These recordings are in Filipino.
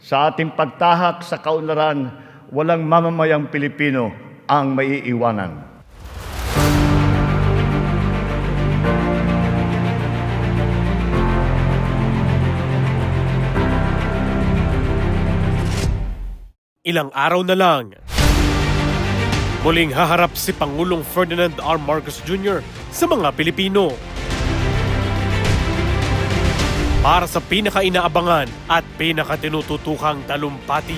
Sa ating pagtahak sa kaunlaran, walang mamamayang Pilipino ang maiiwanan. Ilang araw na lang. Muling haharap si Pangulong Ferdinand R. Marcos Jr. sa mga Pilipino. Para sa pinakainaabangan at pinakatinututukang talumpati.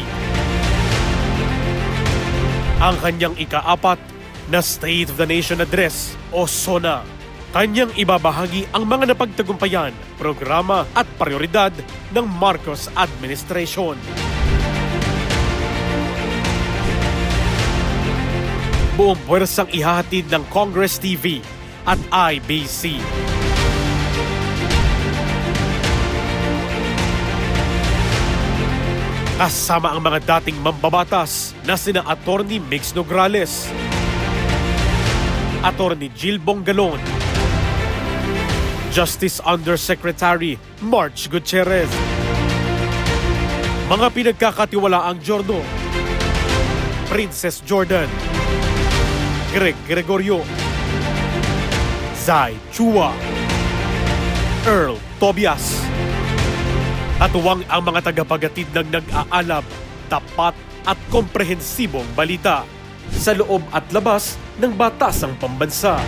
Ang kanyang ikaapat na State of the Nation Address o SONA. Kanyang ibabahagi ang mga napagtagumpayan, programa at prioridad ng Marcos Administration. buong puwersang ihahatid ng Congress TV at IBC. Kasama ang mga dating mambabatas na sina Attorney Mix Nograles, Attorney Jill Bongalon, Justice Undersecretary March Gutierrez, mga pinagkakatiwalaang Jordo, Princess Jordan, Greg Gregorio, Zai Chua, Earl Tobias. Katuwang ang mga tagapagatid ng nag-aalab, tapat at komprehensibong balita sa loob at labas ng batasang pambansa.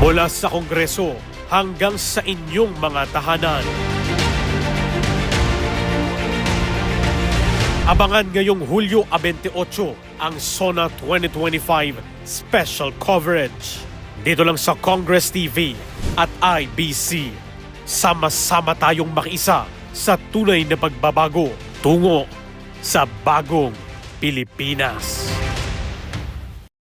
Mula sa Kongreso hanggang sa inyong mga tahanan. Abangan ngayong Hulyo 28 ang SONA 2025 Special Coverage. Dito lang sa Congress TV at IBC. Sama-sama tayong makiisa sa tunay na pagbabago tungo sa bagong Pilipinas.